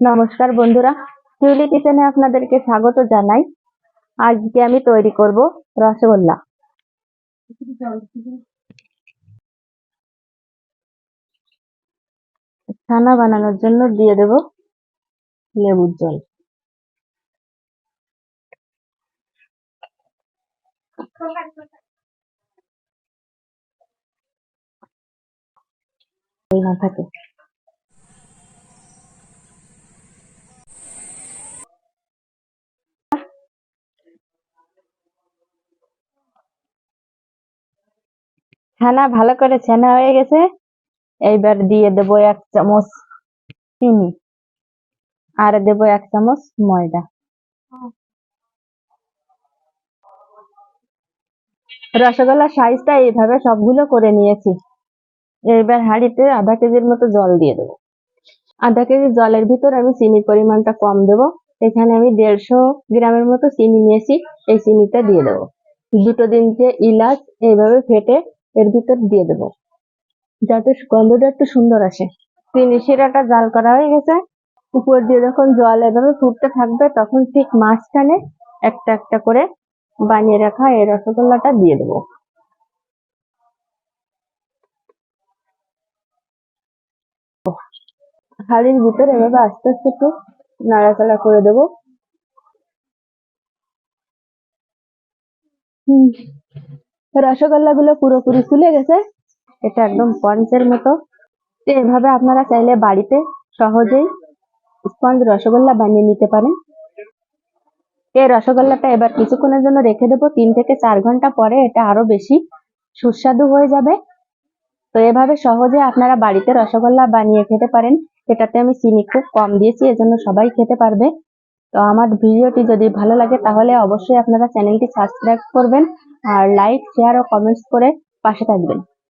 নমস্কার বন্ধুরা টিউলি কিচেনে আপনাদেরকে স্বাগত জানাই। আজকে আমি তৈরি করব রসগোল্লা। ছানা বানানোর জন্য দিয়ে দেব লেবুর জল। থাকে। ছানা ভালো করে ছানা হয়ে গেছে। এইবার দিয়ে দেব এক চামচ চিনি। আর দেব এক চামচ ময়দা। রসগোল্লার সাইজটা এইভাবে সবগুলো করে নিয়েছি। এইবার হাঁড়িতে আধা কেজির মতো জল দিয়ে দেবো। আধা কেজি জলের ভিতর আমি চিনির পরিমাণটা কম দেব। এখানে আমি দেড়শো গ্রামের মতো চিনি নিয়েছি। এই চিনিটা দিয়ে দেবো। দুটো দিন দিনকে ইলাচ এইভাবে ফেটে এর ভিতর দিয়ে দেব। যাতে গন্ধটা একটু সুন্দর আসে। চিনি শিরাটা জাল করা হয়ে গেছে। উপর দিয়ে যখন জল এভাবে ফুটতে থাকবে, তখন ঠিক মাঝখানে একটা একটা করে বানিয়ে রাখা এই রসগোল্লাটা দিয়ে দেবো। হাড়ির ভিতরে এভাবে আস্তে আস্তে একটু নাড়াচাড়া করে দেবো। হুম। রসগোল্লা গুলো পুরোপুরি ফুলে গেছে। এটা একদম পঞ্চের মতো। তো এভাবে আপনারা চাইলে বাড়িতে সহজেই স্পঞ্জ রসগোল্লা বানিয়ে নিতে পারেন। এই রসগোল্লাটা এবার কিছুক্ষণের জন্য রেখে দেবো। তিন থেকে চার ঘণ্টা পরে এটা আরও বেশি সুস্বাদু হয়ে যাবে। তো এভাবে সহজে আপনারা বাড়িতে রসগোল্লা বানিয়ে খেতে পারেন। এটাতে আমি চিনি খুব কম দিয়েছি, এজন্য সবাই খেতে পারবে। তো আমার ভিডিওটি যদি ভালো লাগে তাহলে অবশ্যই আপনারা চ্যানেলটি সাবস্ক্রাইব করবেন আর লাইক শেয়ার ও কমেন্টস করে পাশে থাকবেন।